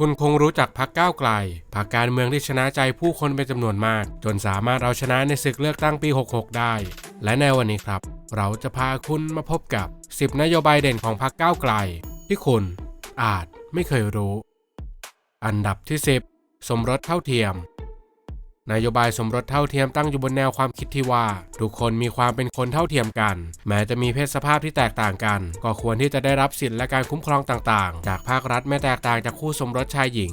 คุณคงรู้จักพักก้าวไกลพักการเมืองที่ชนะใจผู้คนเป็นจำนวนมาก จนสามารถเอาชนะในศึกเลือกตั้งปี 66 ได้ และในวันนี้ครับ เราจะพาคุณมาพบกับ 10 นโยบายเด่นของพักก้าวไกล ที่คุณอาจไม่เคยรู้ อันดับที่ 10 สมรสเท่าเทียม นโยบายสมรสเท่าเทียมตั้งอยู่บนแนวความคิดที่ว่า ทุกคนมีความเป็นคนเท่าเทียมกัน แม้จะมีเพศสภาพที่แตกต่างกัน ก็ควรที่จะได้รับสิทธิและการคุ้มครองต่างๆ จากภาครัฐไม่แตกต่างจากคู่สมรสชายหญิง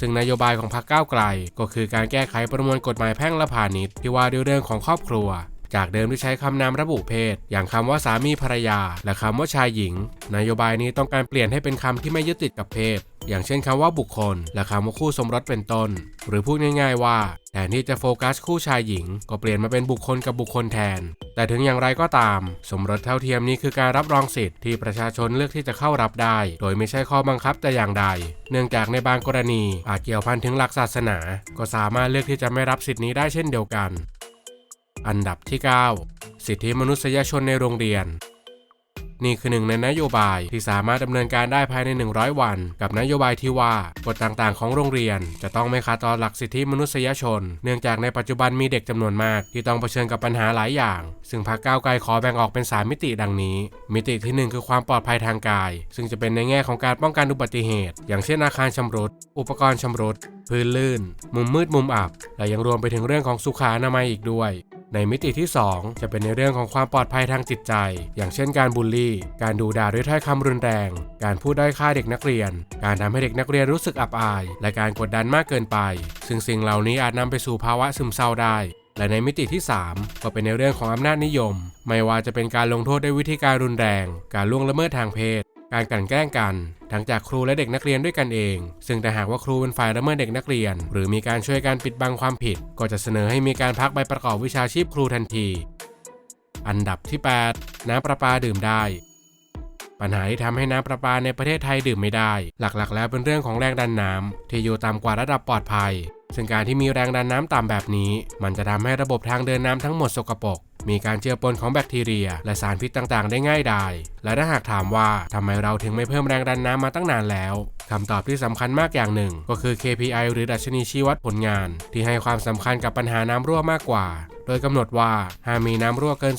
ซึ่งนโยบายของพรรคก้าวไกล ก็คือการแก้ไขประมวลกฎหมายแพ่งและพาณิชย์ที่ว่าด้วยเรื่องของครอบครัว จากเดิมที่ใช้คำนามระบุเพศ อย่างคำว่าสามีภรรยา และคำว่าชายหญิง นโยบายนี้ต้องการเปลี่ยนให้เป็นคำที่ไม่ยึดติดกับเพศ อย่างเช่นคำว่าบุคคล และคำว่าคู่สมรสเป็นต้น หรือพูดง่ายๆว่าแทนที่จะโฟกัสคู่ชายหญิง ก็เปลี่ยนมาเป็นบุคคลกับบุคคลแทน แต่ถึงอย่างไรก็ตาม สมรสเท่าเทียมนี้คือการรับรองสิทธิ์ที่ประชาชนเลือกที่จะเข้ารับได้ โดยไม่ใช่ข้อบังคับแต่อย่างใด เนื่องจากในบางกรณีอาจเกี่ยวพันถึงหลักศาสนา ก็สามารถเลือกที่จะไม่รับสิทธินี้ได้เช่นเดียวกัน อันดับที่ 9 สิทธิมนุษยชนในโรงเรียน นี่คือหนึ่งในนโยบายที่สามารถดำเนินการได้ภายใน 100 วัน กับนโยบายที่ว่ากฎต่างๆ ของโรงเรียน จะต้องไม่ขาดต่อหลักสิทธิมนุษยชน เนื่องจากในปัจจุบันมีเด็กจำนวนมาก ที่ต้องเผชิญกับปัญหาหลายอย่าง ซึ่งพรรคก้าวไกลขอแบ่งออกเป็น 3 มิติดังนี้ มิติที่ 1 คือความปลอดภัยทางกาย ซึ่งจะเป็นในแง่ของการป้องกันอุบัติเหตุ อย่างเช่นอาคารชำรุดอุปกรณ์ชำรุดพื้นลื่น มุมมืดมุมอับ และยังรวมไปถึงเรื่องของสุขานามัยอีกด้วย ในมิติที่ 2 จะเป็นในเรื่องของความปลอดภัยทางจิตใจ อย่างเช่นการบูลลี่ การดูด่าด้วยถ้อยคำรุนแรง การพูดด้อยค่าเด็กนักเรียน การทำให้เด็กนักเรียนรู้สึกอับอาย และการกดดันมากเกินไป ซึ่งสิ่งเหล่านี้อาจนำไปสู่ภาวะซึมเศร้าได้และในมิติที่ 3 ก็เป็นในเรื่องของอำนาจนิยม ไม่ว่าจะเป็นการลงโทษด้วยวิธีการรุนแรง การล่วงละเมิดทางเพศ การกลั่นแกล้งกันทั้งจากครูและเด็กนักเรียนด้วยกันเอง ซึ่งแต่หากว่าครูเป็นฝ่ายละเมิดเด็กนักเรียน หรือมีการช่วยการปิดบังความผิด ก็จะเสนอให้มีการพักใบประกอบวิชาชีพครูทันที อันดับที่ 8 น้ำประปาดื่มได้ปัญหาที่ทำให้น้ำประปาในประเทศไทยดื่มไม่ได้ หลักๆ แล้วเป็นเรื่องของแรงดันน้ำที่อยู่ต่ำกว่าระดับปลอดภัย ซึ่งการที่มีแรงดันน้ำต่ำแบบนี้ มันจะทำให้ระบบทางเดินน้ำทั้งหมดสกปรกมีการเจือปนของแบคทีเรีย และสารพิษต่างๆ ได้ง่ายดาย และถ้าหากถามว่าทำไมเราถึงไม่เพิ่มแรงดันน้ำมาตั้งนานแล้วคำตอบที่สำคัญมากอย่างหนึ่ง ก็คือ KPI หรือดัชนีชี้วัดผลงาน ที่ให้ความสำคัญกับปัญหาน้ำรั่วมากกว่า โดยกำหนดว่าห้ามมีน้ำรั่วเกิน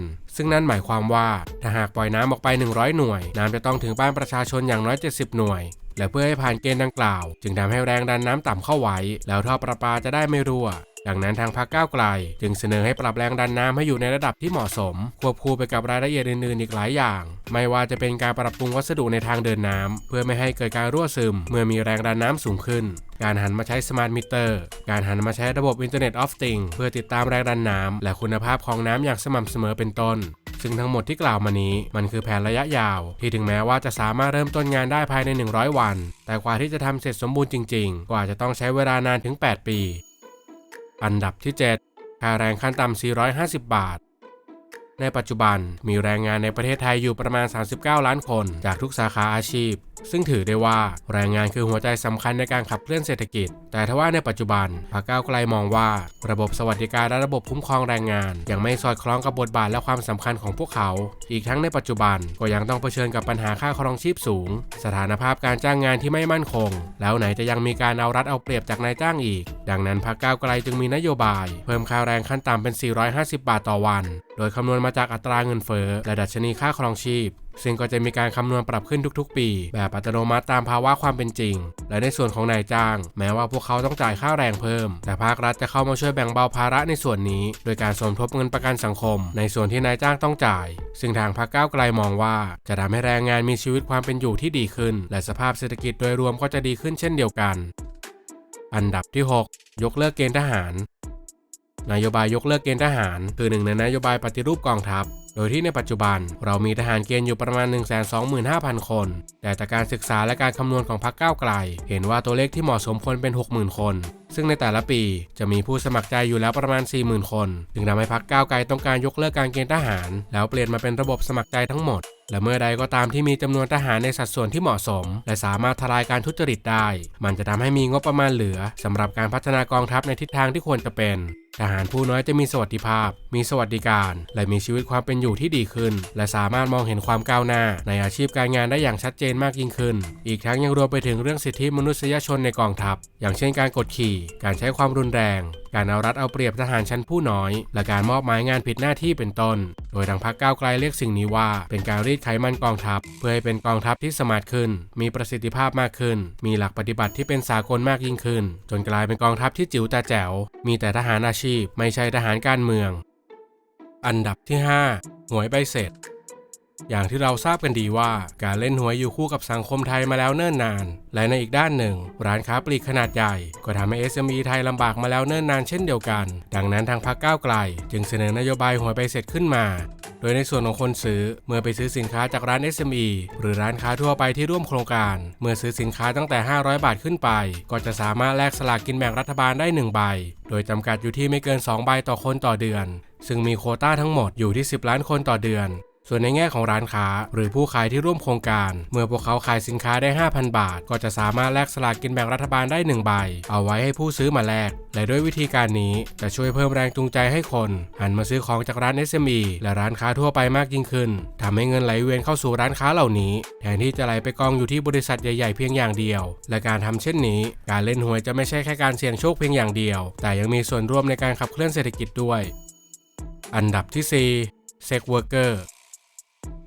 30%ซึ่งนั่นหมายความว่าถ้าหากปล่อยน้ำออกไป 100 หน่วย น้ำจะต้องถึงบ้านประชาชนอย่างน้อย 70 หน่วย และเพื่อให้ผ่านเกณฑ์ดังกล่าว จึงทำให้แรงดันน้ำต่ำเข้าไว้ แล้วท่อประปาจะได้ไม่รั่วดังนั้นทางพรรคก้าวไกล จึงเสนอให้ปรับแรงดันน้ำให้อยู่ในระดับที่เหมาะสม ควบคู่ไปกับรายละเอียดอื่นๆอีกหลายอย่าง ไม่ว่าจะเป็นการปรับปรุงวัสดุในทางเดินน้ำเพื่อไม่ให้เกิดการรั่วซึม เมื่อมีแรงดันน้ำสูงขึ้น การหันมาใช้สมาร์ทมิเตอร์ การหันมาใช้ระบบอินเทอร์เน็ตออฟติงเพื่อติดตามแรงดันน้ำและคุณภาพของน้ำอย่างสม่ำเสมอเป็นต้น ซึ่งทั้งหมดที่กล่าวมานี้มันคือแผนระยะยาว ที่ถึงแม้ว่าจะสามารถเริ่มต้นงานได้ภายใน 100 วัน แต่กว่าที่จะทำเสร็จสมบูรณ์จริง ๆ กว่าจะต้องใช้เวลานานถึง 8 ปี อันดับที่ 7 ค่าแรงขั้นต่ำ450 บาท ในปัจจุบันมีแรงงานในประเทศไทยอยู่ประมาณ 39 ล้านคน จากทุกสาขาอาชีพ ซึ่งถือได้ว่าแรงงานคือหัวใจสำคัญในการขับเคลื่อนเศรษฐกิจ แต่ทว่าในปัจจุบันพรรคก้าวไกลมองว่า ระบบสวัสดิการและระบบคุ้มครองแรงงาน ยังไม่สอดคล้องกับบทบาทและความสำคัญของพวกเขา อีกทั้งในปัจจุบันก็ยังต้องเผชิญกับปัญหาค่าครองชีพสูง สถานภาพการจ้างงานที่ไม่มั่นคง แล้วไหนจะยังมีการเอารัดเอาเปรียบจากนายจ้างอีก ดังนั้นพรรคก้าวไกลจึงมีนโยบาย เพิ่มค่าแรงขั้นต่ำเป็น 450 บาทต่อวันโดยคำนวณมาจากอัตราเงินเฟ้อและดัชนีค่าครองชีพ ซึ่งก็จะมีการคำนวณปรับขึ้นทุกๆ ปี แบบอัตโนมัติตามภาวะความเป็นจริง และในส่วนของนายจ้าง แม้ว่าพวกเขาต้องจ่ายค่าแรงเพิ่ม แต่ภาครัฐจะเข้ามาช่วยแบ่งเบาภาระในส่วนนี้ โดยการสมทบเงินประกันสังคม ในส่วนที่นายจ้างต้องจ่าย ซึ่งทางพรรคก้าวไกลมองว่า จะทำให้แรงงานมีชีวิตความเป็นอยู่ที่ดีขึ้น และสภาพเศรษฐกิจโดยรวมก็จะดีขึ้นเช่นเดียวกัน อันดับที่ 6 ยกเลิกเกณฑ์ทหาร นโยบายยกเลิกเกณฑ์ทหาร คือหนึ่งในนโยบายปฏิรูปกองทัพ โดยที่ในปัจจุบันเรามีทหารเกณฑ์อยู่ประมาณ 125,000 คน แต่จากการศึกษาและการคำนวณของพรรคก้าวไกล เห็นว่าตัวเลขที่เหมาะสมควรเป็น 60,000 คน ซึ่งในแต่ละปีจะมีผู้สมัครใจอยู่แล้วประมาณ 40,000 คน จึงทำให้พรรคก้าวไกลต้องการยกเลิกการเกณฑ์ทหาร แล้วเปลี่ยนมาเป็นระบบสมัครใจทั้งหมด และเมื่อใดก็ตามที่มีจำนวนทหารในสัดส่วนที่เหมาะสม และสามารถทลายการทุจริตได้ มันจะทำให้มีงบประมาณเหลือสำหรับการพัฒนากองทัพในทิศทางที่ควรจะเป็นทหารผู้น้อยจะมีสวัสดิภาพ มีสวัสดิการ และมีชีวิตความเป็นอยู่ที่ดีขึ้น และสามารถมองเห็นความก้าวหน้า ในอาชีพการงานได้อย่างชัดเจนมากยิ่งขึ้น อีกทั้งยังรวมไปถึงเรื่องสิทธิมนุษยชนในกองทัพ อย่างเช่นการกดขี่การใช้ความรุนแรง การเอารัดเอาเปรียบทหารชั้นผู้น้อย และการมอบหมายงานผิดหน้าที่เป็นต้น โดยทางพรรคก้าวไกลเรียกสิ่งนี้ว่า เป็นการรีดไขมันกองทัพ เพื่อให้เป็นกองทัพที่สมาร์ทขึ้น มีประสิทธิภาพมากขึ้น มีหลักปฏิบัติที่เป็นสากลมากยิ่งขึ้น จนกลายเป็นกองทัพที่จิ๋วแต่แจ๋ว มีแต่ทหารอาชีพ ไม่ใช่ทหารการเมือง อันดับที่ 5 หวยใบเสร็จ อย่างที่เราทราบกันดีว่าการเล่นหวยอยู่คู่กับสังคมไทยมาแล้วเนิ่นนาน และในอีกด้านหนึ่ง ร้านค้าปลีกขนาดใหญ่ ก็ทำให้ SME ไทยลำบากมาแล้วเนิ่นนานเช่นเดียวกัน ดังนั้นทางพรรคก้าวไกล จึงเสนอนโยบายหวยใบเสร็จขึ้นมา โดยในส่วนของคนซื้อเมื่อไปซื้อสินค้าจากร้าน SME หรือร้านค้าทั่วไปที่ร่วมโครงการ เมื่อซื้อสินค้าตั้งแต่ 500 บาทขึ้นไป ก็จะสามารถแลกสลากกินแบ่งรัฐบาลได้1ใบ โดยจำกัดอยู่ที่ไม่เกิน2ใบต่อคนต่อเดือน ซึ่งมีโคต้าทั้งหมดอยู่ที่ 10 ล้านคนต่อเดือน ส่วนในแง่ของร้านค้า หรือผู้ขายที่ร่วมโครงการ เมื่อพวกเขาขายสินค้าได้ 5,000 บาท ก็จะสามารถแลกสลากกินแบ่งรัฐบาลได้ 1 ใบ เอาไว้ให้ผู้ซื้อมาแลก และด้วยวิธีการนี้จะช่วยเพิ่มแรงจูงใจให้คน หันมาซื้อของจากร้าน SME และร้านค้าทั่วไปมากยิ่งขึ้นทำให้เงินไหลเวียนเข้าสู่ร้านค้าเหล่านี้ แทนที่จะไหลไปกองอยู่ที่บริษัทใหญ่ๆเพียงอย่างเดียว และการทำเช่นนี้ การเล่นหวยจะไม่ใช่แค่การเสี่ยงโชคเพียงอย่างเดียว แต่ยังมีส่วนร่วมในการขับเคลื่อนเศรษฐกิจด้วย อันดับที่4 Sex Worker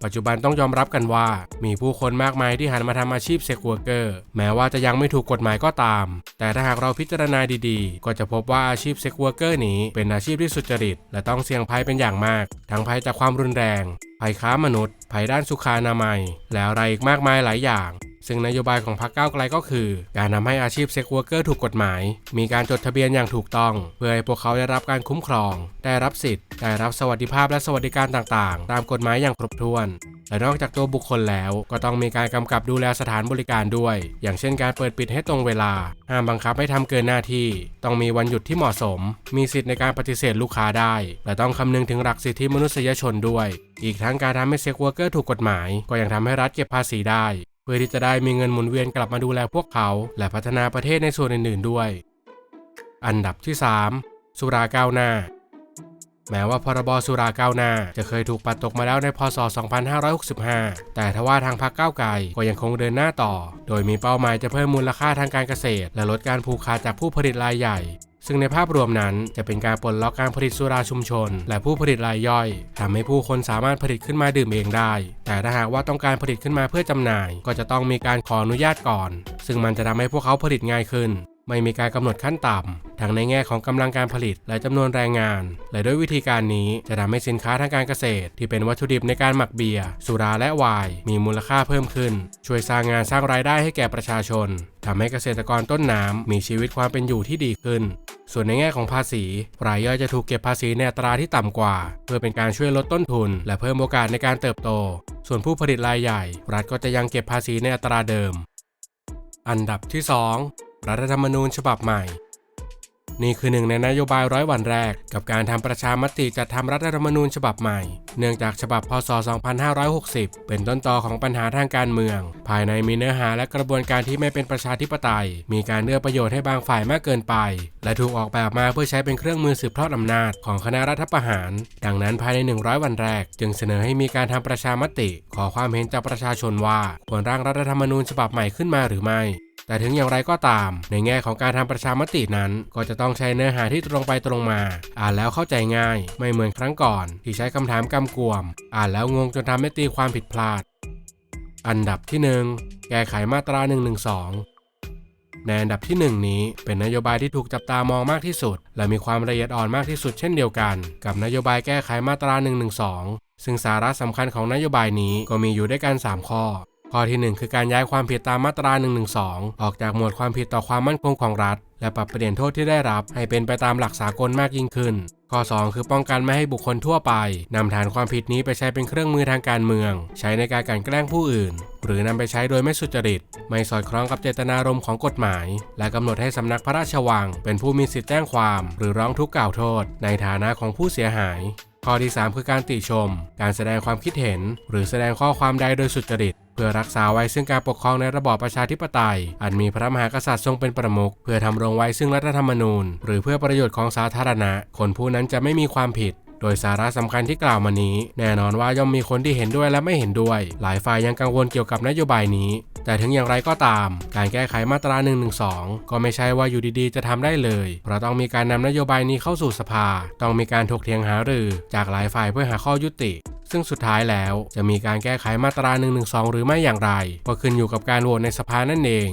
ปัจจุบันต้องยอมรับกันว่า มีผู้คนมากมายที่หันมาทำอาชีพเซ็กวอร์เกอร์แม้ว่าจะยังไม่ถูกกฎหมายก็ตาม แต่ถ้าหากเราพิจารณาดีๆ ก็จะพบว่าอาชีพเซ็กวอร์เกอร์นี้เป็นอาชีพที่สุจริต และต้องเสี่ยงภัยเป็นอย่างมาก ทั้งภัยจากความรุนแรงภัยค้ามนุษย์ ภัยด้านสุขานามัย และอะไรอีกมากมายหลายอย่าง ซึ่งนโยบายของพรรคก้าวไกลก็คือ การทำให้อาชีพเซ็กเวอร์เกอร์ถูกกฎหมาย มีการจดทะเบียนอย่างถูกต้อง เพื่อให้พวกเขาได้รับการคุ้มครอง ได้รับสิทธิ์ ได้รับสวัสดิภาพและสวัสดิการต่างๆ ตามกฎหมายอย่างครบถ้วน และนอกจากตัวบุคคลแล้วก็ต้องมีการกำกับดูแลสถานบริการด้วย อย่างเช่นการเปิดปิดให้ตรงเวลา ห้ามบังคับให้ทำเกินหน้าที่ ต้องมีวันหยุดที่เหมาะสม มีสิทธิ์ในการปฏิเสธลูกค้าได้ และต้องคำนึงถึงหลักสิทธิมนุษยชนด้วย อีกทั้งการทำให้เซ็กเวอร์เกอร์ถูกกฎหมาย ก็ยังทำให้รัฐเก็บภาษีได้ เพื่อที่จะได้มีเงินหมุนเวียนกลับมาดูแลพวกเขา และพัฒนาประเทศในส่วนอื่นๆด้วย อันดับที่ 3 สุราก้าวหน้า แม้ว่าพรบสุราก้าวหน้า จะเคยถูกปัดตกมาแล้วในพศ 2565 แต่ทว่าทางพรรคก้าวไกลก็ยังคงเดินหน้าต่อ โดยมีเป้าหมายจะเพิ่มมูลค่าทางการเกษตร และลดการผูกขาดจากผู้ผลิตรายใหญ่ ซึ่งในภาพรวมนั้นจะเป็นการปลดล็อกการผลิตสุราชุมชน และผู้ผลิตรายย่อยทำให้ผู้คนสามารถผลิตขึ้นมาดื่มเองได้ แต่ถ้าหากว่าต้องการผลิตขึ้นมาเพื่อจำหน่าย ก็จะต้องมีการขออนุญาตก่อน ซึ่งมันจะทำให้พวกเขาผลิตง่ายขึ้น ไม่มีการกำหนดขั้นต่ำทั้งในแง่ของกำลังการผลิตและจำนวนแรงงาน และด้วยวิธีการนี้จะทำให้สินค้าทางการเกษตร ที่เป็นวัตถุดิบในการหมักเบียร์สุราและไวน์มีมูลค่าเพิ่มขึ้น ช่วยสร้างงานสร้างรายได้ให้แก่ประชาชนทำให้เกษตรกรต้นน้ำมีชีวิตความเป็นอยู่ที่ดีขึ้น ส่วนในแง่ของภาษี รายย่อยจะถูกเก็บภาษีในอัตราที่ต่ำกว่า เพื่อเป็นการช่วยลดต้นทุน และเพิ่มโอกาสในการเติบโต ส่วนผู้ผลิตรายใหญ่ รัฐก็จะยังเก็บภาษีในอัตราเดิม อันดับที่ 2 รัฐธรรมนูญฉบับใหม่ นี่คือหนึ่งในนโยบายร้อยวันแรก กับการทำประชามติจัดทำรัฐธรรมนูญฉบับใหม่ เนื่องจากฉบับพศ 2560 เป็นต้นตอของปัญหาทางการเมือง ภายในมีเนื้อหาและกระบวนการที่ไม่เป็นประชาธิปไตย มีการเอื้อประโยชน์ให้บางฝ่ายมากเกินไป และถูกออกแบบมาเพื่อใช้เป็นเครื่องมือสืบทอดอำนาจของคณะรัฐประหาร ดังนั้นภายใน 100 วันแรก จึงเสนอให้มีการทำประชามติ ขอความเห็นจากประชาชนว่าควรร่างรัฐธรรมนูญฉบับใหม่ขึ้นมาหรือไม่ แต่ถึงอย่างไรก็ตาม ในแง่ของการทำประชามตินั้น ก็จะต้องใช้เนื้อหาที่ตรงไปตรงมา อ่านแล้วเข้าใจง่าย ไม่เหมือนครั้งก่อน ที่ใช้คำถามกำกวม อ่านแล้วงงจนทำให้ตีความผิดพลาด อันดับที่ 1 แก้ไขมาตรา 112ในอันดับที่ 1 นี้เป็นนโยบายที่ถูกจับตามองมากที่สุด และมีความละเอียดอ่อนมากที่สุดเช่นเดียวกัน กับนโยบายแก้ไขมาตรา 112 ซึ่งสาระสำคัญของนโยบายนี้ก็มีอยู่ด้วยกัน 3 ข้อ ข้อที่ 1 คือการย้ายความผิดตามมาตรา 112 ออกจากหมวดความผิดต่อความมั่นคงของรัฐ และปรับเปลี่ยนโทษที่ได้รับ ให้เป็นไปตามหลักสากลมากยิ่งขึ้น ข้อ 2 คือป้องกันไม่ให้บุคคลทั่วไปนำฐานความผิดนี้ไปใช้เป็นเครื่องมือทางการเมือง ใช้ในการกลั่นแกล้งผู้อื่น หรือนำไปใช้โดยไม่สุจริต ไม่สอดคล้องกับเจตนารมณ์ของกฎหมาย และกำหนดให้สำนักพระราชวัง เป็นผู้มีสิทธิแจ้งความ หรือร้องทุกข์กล่าวโทษ ในฐานะของผู้เสียหายข้อที่ 3 คือการติชม การแสดงความคิดเห็น หรือแสดงข้อความใดโดยสุจริต พื่อรักษาไว้ซึ่งการปกครองในระบอบประชาธิปไตย อันมีพระมหากษัตริย์ทรงเป็นประมุขเพื่อทำรงไว้ซึ่งรัฐธรรมนูญ หรือเพื่อประโยชน์ของสาธารณะ คนผู้นั้นจะไม่มีความผิด โดยสาระสำคัญที่กล่าวมานี้ แน่นอนว่าย่อมมีคนที่เห็นด้วยและไม่เห็นด้วย หลายฝ่ายยังกังวลเกี่ยวกับนโยบายนี้ แต่ถึงอย่างไรก็ตาม การแก้ไขมาตรา1นึก็ไม่ใช่ว่าอยู่ดีๆ จะทำได้เลย เพราะต้องมีการนำนโยบายนี้เข้าสู่สภา ต้องมีการถกเถียงหารือ จากหลายฝ่ายเพื่อหาข้อยุติซึ่งสุดท้ายแล้วจะมีการแก้ไขมาตรา1นึหรือไม่อย่างไร ก็ขึ้นอยู่กับการโหวตในสภานั่นเอง